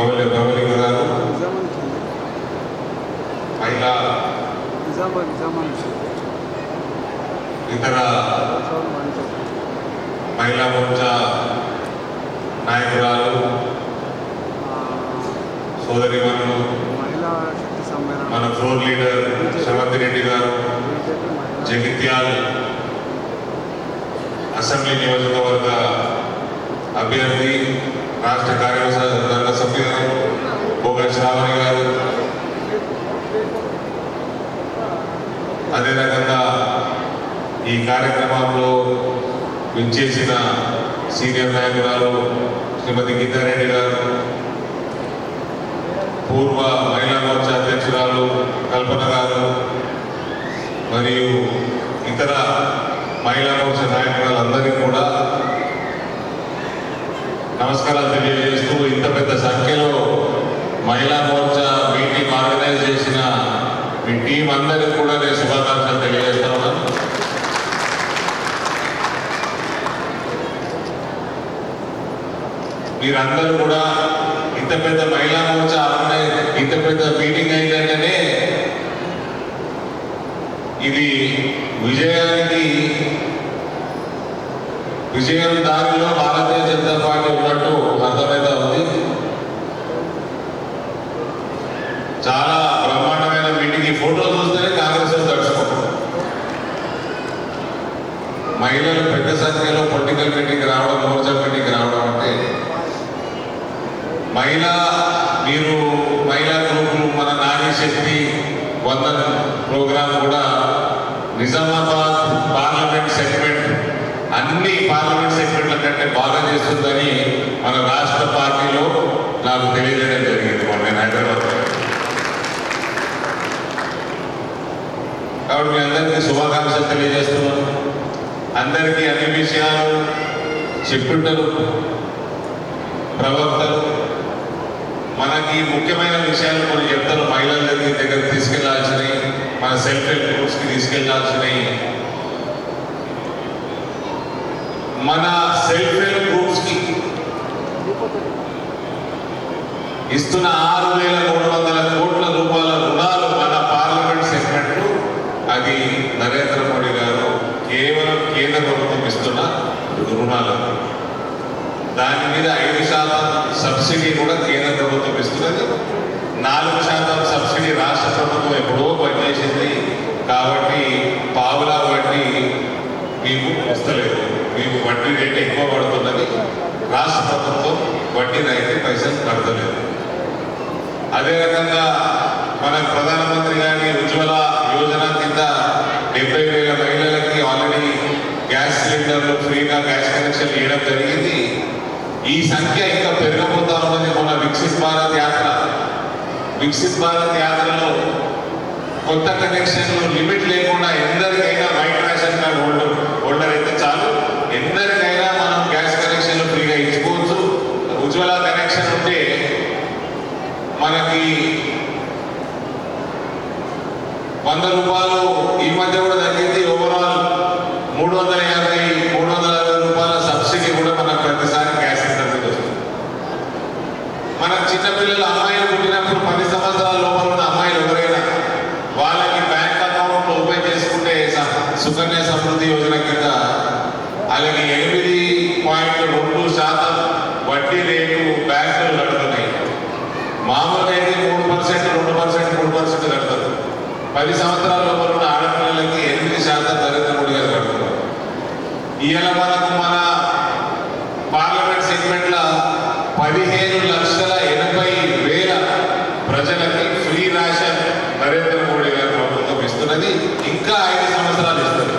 శ్రీమతి పవలి పవలిక గారు మహిళా ఇతర మహిళా మోర్చా నాయకురాలు శక్తి సమ్మేళనం. మన ఫ్లోర్ లీడర్ శ్రవంతి రెడ్డి గారు జగిత్యాల్ అసెంబ్లీ నియోజకవర్గ అభ్యర్థి రాష్ట్ర కార్యవర్గ అదే ఈ కార్యక్రమంలో విచ్చేసిన సీనియర్ నాయకురాలు శ్రీమతి గీతారెడ్డి గారు పూర్వ మహిళా మోర్చా అధ్యక్షురాలు కల్పన గారు మరియు ఇతర మహిళా మోర్చా నాయకురాలందరికీ కూడా నమస్కారాలు తెలియజేస్తూ ఇంత పెద్ద సంఖ్యలో మహిళా మోర్చా మీటింగ్ ఆర్గనైజ్ మీ టీం అందరికి కూడా నేను శుభాకాంక్షలు తెలియజేస్తా ఉన్నాను. మీరందరూ కూడా ఇంత పెద్ద మహిళా మోర్చా ఇంత పెద్ద మీటింగ్ అయిందంటేనే ఇది విజయానికి విజయం దారిలో భారతీయ జనతా పార్టీ ఉన్నట్టు అర్థమైతే ఉంది. చాలా బ్రహ్మాండమైన మీటింగ్ ఈ ఫోటో చూస్తేనే కాంగ్రెస్ వాళ్ళు తడుచుకుంటారు మహిళలు పెద్ద సంఖ్యలో పొలిటికల్ మీటింగ్ రావడం మోర్చా మీటింగ్ రావడం అంటే మహిళా మీరు మహిళా గ్రూపులు మన నారీ శక్తి వందన ప్రోగ్రాం కూడా నిజామాబాద్ పార్లమెంట్ సెగ్మెంట్ అన్ని పార్లమెంట్ సెగ్మెంట్ల కంటే బాగా చేస్తుందని మన రాష్ట్ర పార్టీలో నాకు తెలియజేయడం జరిగింది మొన్న నేను హైదరాబాద్ కాబట్టి మీ అందరికీ శుభాకాంక్షలు తెలియజేస్తున్నాను. అందరికీ అన్ని విషయాలు చెప్పుంటారు ప్రవక్తలు. మనకి ముఖ్యమైన విషయాలు కొన్ని చెప్తారు. మహిళల దగ్గర దగ్గర తీసుకెళ్ళాల్సినవి మన సెల్ఫ్ హెల్ప్ గ్రూప్స్కి తీసుకెళ్ళాల్సినవి. మన సెల్ఫ్ హెల్ప్ గ్రూప్స్కి ఇస్తున్న ఆరు వేల మూడు వందల కోట్ల రూపాయల రుణాలు మన పార్లమెంట్ సెగ్మెంట్ అది నరేంద్ర మోడీ గారు కేవలం కేంద్ర ప్రభుత్వం ఇస్తున్న రుణాలు. దాని మీద ఐదు శాతం సబ్సిడీ కూడా కేంద్ర ప్రభుత్వం ఇస్తున్నది నాలుగు శాతం సబ్సిడీ రాష్ట్ర ప్రభుత్వం ఎప్పుడో పనిచేసింది. కాబట్టి పావులా వడ్డీ మీకు వస్తలేదు. మీకు వడ్డీ రేటు ఎక్కువ పడుతున్నది. రాష్ట్ర ప్రభుత్వం వడ్డీ అయితే పైసలు కడతలేదు. అదేవిధంగా మన ప్రధానమంత్రి గారి ఉజ్వల యోజన కింద డెబ్బై వేల మహిళలకి ఆల్రెడీ గ్యాస్ సిలిండర్లు ఫ్రీగా గ్యాస్ కనెక్షన్ ఇవ్వడం జరిగింది. ఈ సంఖ్య ఇంకా పెరగబోతా ఉందని మన వికసిత్ భారత్ యాత్ర వికసిత్ భారత్ యాత్రలో కొత్త కనెక్షన్లు లిమిట్ లేకుండా ఎందరికైనా white ration card holder holder అయితే చాలు. ఎందరికైనా మనం గ్యాస్ కనెక్షన్లు ఫ్రీగా ఇచ్చుకోవచ్చు. ఉజ్వల కనెక్షన్ ఉంటే మనకి వంద రూపాయలు ఈ మధ్య కూడా తగ్గింది ఓవరాల్ మూడు వందల యాభై మూడు వందల అరవై రూపాయల సబ్సిడీ కూడా మనకు ప్రతిసారి గ్యాస్ సిలిండర్ మీద వస్తుంది పిల్లలు అమ్మాయిలు పుట్టినప్పుడు పది సంవత్సరాల లోపల ఉన్న అమ్మాయిలు ఎవరైనా వాళ్ళకి బ్యాంక్ అకౌంట్ ఓపెన్ చేసుకుంటే సుకన్య సమృద్ధి యోజన కింద అలాగే ఎనిమిది పాయింట్ రెండు శాతం వడ్డీ రేటు బ్యాంకులు కడుతున్నాయి. మామూలుగా అయితే మూడు పర్సెంట్ రెండు పర్సెంట్ మూడు పర్సెంట్ కడతారు. పది సంవత్సరాల లోపల ఉన్న ఆడపిల్లలకి ఎనిమిది శాతం నరేంద్ర మోడీ గారు కడుతున్నారు. ఇవాళ మనకు మన పార్లమెంట్ సెగ్మెంట్ల పదిహేను లక్షల ఎనభై వేల ఈ రాషన్ నరేంద్ర మోడీ గారి ప్రభుత్వం ఇస్తున్నది. ఇంకా ఐదు సంవత్సరాలు ఇస్తుంది.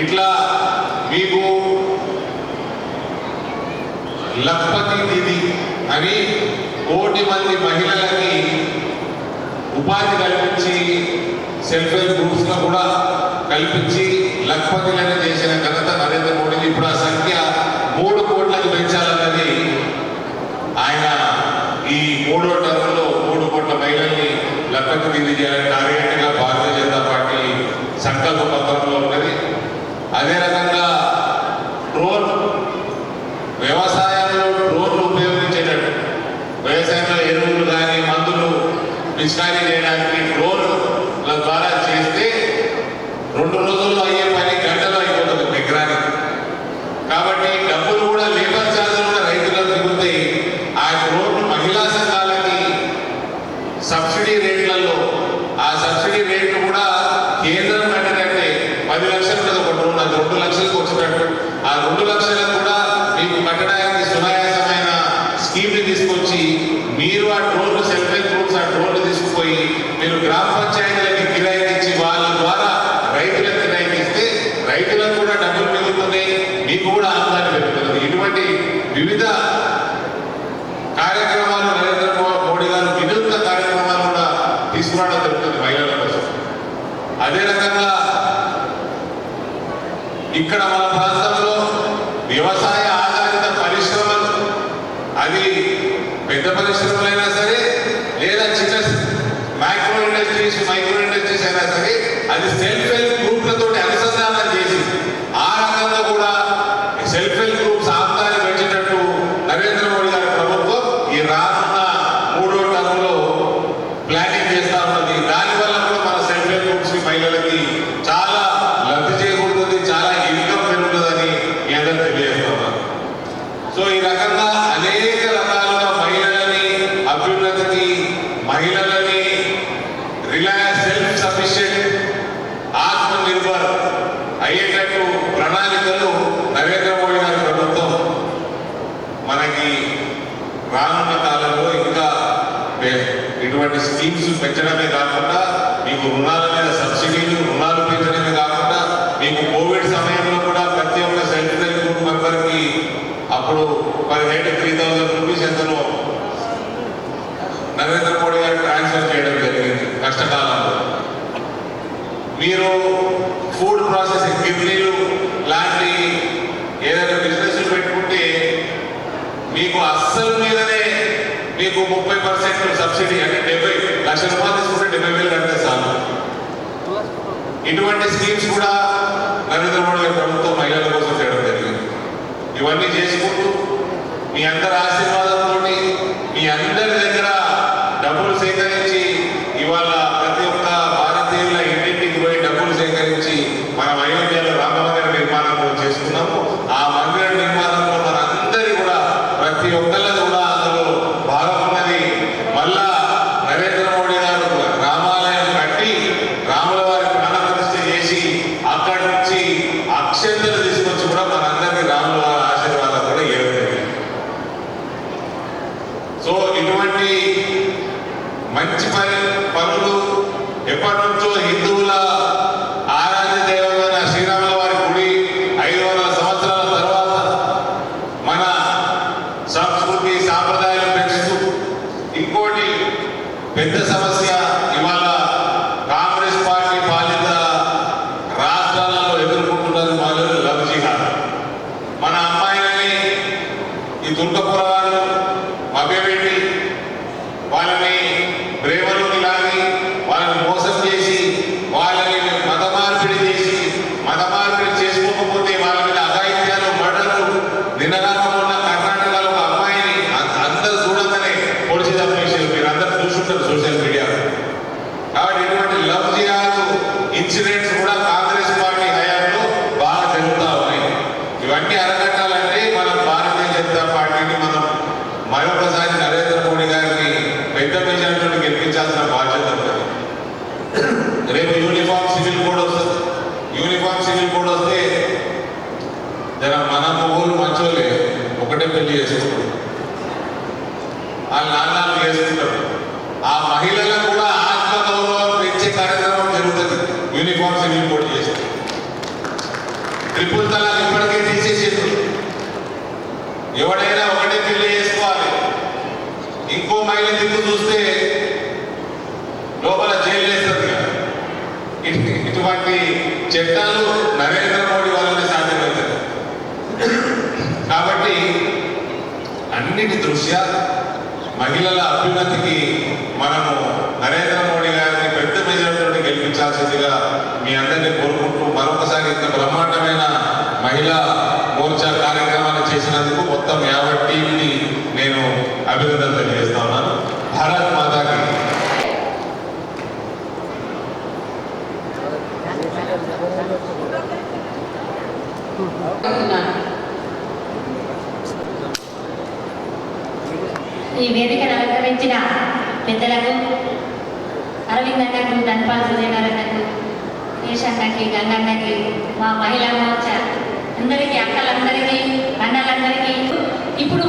ఇట్లా మీకు లక్పతి నిధి అని కోటి మంది మహిళలకి ఉపాధి కల్పించి సెల్ఫ్ హెల్ప్ గ్రూప్స్లో కూడా కల్పించి లక్పతిలను చేసిన ఘనత నరేంద్ర మోడీ ఇప్పుడు ఆ సంఖ్య మూడు కోట్లకు పెంచాలి మూడో టర్మ్లో మూడు కోట్ల మహిళల్ని లక్కకు తిండి చేయాలని టార్గెట్గా భారతీయ జనతా పార్టీ సంకల్ప పత్రంలో ఉన్నది. అదే రకంగా డ్రోన్ వ్యవసాయంలో డ్రోన్లు ఉపయోగించేటట్టు వ్యవసాయంలో ఎరువులు కానీ మందులు పిచికారీ చేయడానికి డ్రోన్ తీసుకురావడం జరుగుతుంది మహిళల కోసం. అదే రకంగా ఇక్కడ మన ప్రాంతంలో వ్యవసాయ ఆధారిత పరిశ్రమలు అది పెద్ద పరిశ్రమలైనా సరే లేదా చిన్న మైక్రో ఇండస్ట్రీస్ మైక్రో ఇండస్ట్రీస్ అయినా సరే అది సెల్ఫ్ హెల్ప్ గ్రూప్లతో అనుసంధానం చేసి ఆ రకంగా కూడా సెల్ఫ్ హెల్ప్ గ్రూప్స్ ఆదాయాన్ని పెంచేటట్టు నరేంద్ర మోడీ గారి ప్రభుత్వం ఈ రానున్న మూడో టర్మ్లో ప్లానింగ్ చేస్తా ఉన్నది దానివల్ల కూడా మన సెల్ఫ్ హెల్ప్ గ్రూప్స్ మహిళలకి చాలా లబ్ధి చేకూరుతుంది చాలా ఇన్కమ్ పెరుగుతుందని మీ అందరూ తెలియజేస్తున్నారు సో ఈ రకంగా అనేక రకాలుగా మహిళలని అభ్యున్నతికి మహిళలని రిలయన్స్ సెల్ఫ్ సఫిషియెంట్ ఆత్మ నిర్భర్ అయ్యేటట్టు ప్రణాళికలు నరేంద్ర మోడీ గారి ప్రభుత్వం మనకి రానున్న కాలంలో ఇంకా ఇటువంటి స్కీమ్స్ పెంచడమే కాకుండా మీకు రుణాల మీద సబ్సిడీలు రుణాలు పెంచడమే కాకుండా మీకు కోవిడ్ సమయంలో మీకు అస్సలు మీదనే మీకు ముప్పై పర్సెంట్ సబ్సిడీ అంటే డెబ్బై లక్ష రూపాయలు తీసుకుంటే డెబ్బై వేలు కడితే చాలు. ఇటువంటి స్కీమ్స్ కూడా నరేంద్ర మోడీ గారి ప్రభుత్వం మహిళల కోసం చేయడం జరిగింది. ఇవన్నీ చేసుకుంటూ మీ అందరి ఆశీర్వాదంతో ఈ దుర్గపుర మభ్యపెట్టి వాళ్ళని ప్రేమలోకి లాగి వాళ్ళని మోసం చేసి వాళ్ళని మత మార్పిడి చేసి మత మార్పిడి చేసుకోకపోతే వాళ్ళ మీద అఘాయిత్యాలు మర్డర్లు నిన్నగాక ఉన్న కర్ణాటకలో ఒక అమ్మాయిని అందరూ చూడగానే పొడిచి తప్పేసారు మీరు. అందరూ చూసుంటారు సోషల్ మీడియాలో. కాబట్టి ఎటువంటి లవ్ జిహాద్ ఇన్సిడెంట్స్ కూడా కాంగ్రెస్ పార్టీ హయాంలో బాగా జరుగుతూ ఉన్నాయి ఇవన్నీ అరగట్టాలంటే మనం భారతీయ జనతా పార్టీని మనం మరొకసారి నరేంద్ర మోడీ గారిని పెద్ద మెజార్టీతో గెలిపించాల్సిన బాధ్యత ఉంటుంది రేపు యూనిఫామ్ సివిల్ కోడ్ వస్తుంది యూనిఫామ్ సివిల్ కోడ్ వస్తే జర మన మొగోలు మంచోలే ఒకటే పెళ్ళి చేసుకుంటారు వాళ్ళ నాన్న చేసుకుంటారు ఆ మహిళలకు కూడా ఆత్మగౌరవం పెంచే కార్యక్రమం జరుగుతుంది. యూనిఫామ్ సివిల్ కోడ్ చేసి ట్రిపుల్ తలాక్ ఇప్పటికే తీసేసిండ్రు. ఎవడైనా ఒకటే పెళ్ళి చేసుకోవాలి. ఇంకో మహిళ దిక్కు చూస్తే లోపల జైలు వేస్తుంది ఇటువంటి చట్టాలు నరేంద్ర మోడీ వల్లనే సాధ్యమవుతుంది కాబట్టి అన్నిటి దృష్ట్యా మహిళల అభ్యున్నతికి మనము నరేంద్ర మోడీ గారిని పెద్ద మెజార్టీతో గెలిపించాల్సిందిగా మీ అందరినీ కోరుకుంటూ మరొకసారి ఇంత బ్రహ్మాండమైన మహిళా మోర్చా కార్యక్రమాన్ని చేసినందుకు మొత్తం యాభై టీంని నేను అభినందనలు తెలియజేస్తా ఉన్నాను భారత్ మాతాకి అనుకున్నాను. ఈ వేదికను అలంకరించిన పెద్దలకు అరవింద్ అన్నకు ధన్పాల్ సుజయనర్ అన్నకు అన్నకి గంగన్నకి మా మహిళా మోర్చా అందరికీ అక్కలందరికీ అన్నలందరికీ ఇప్పుడు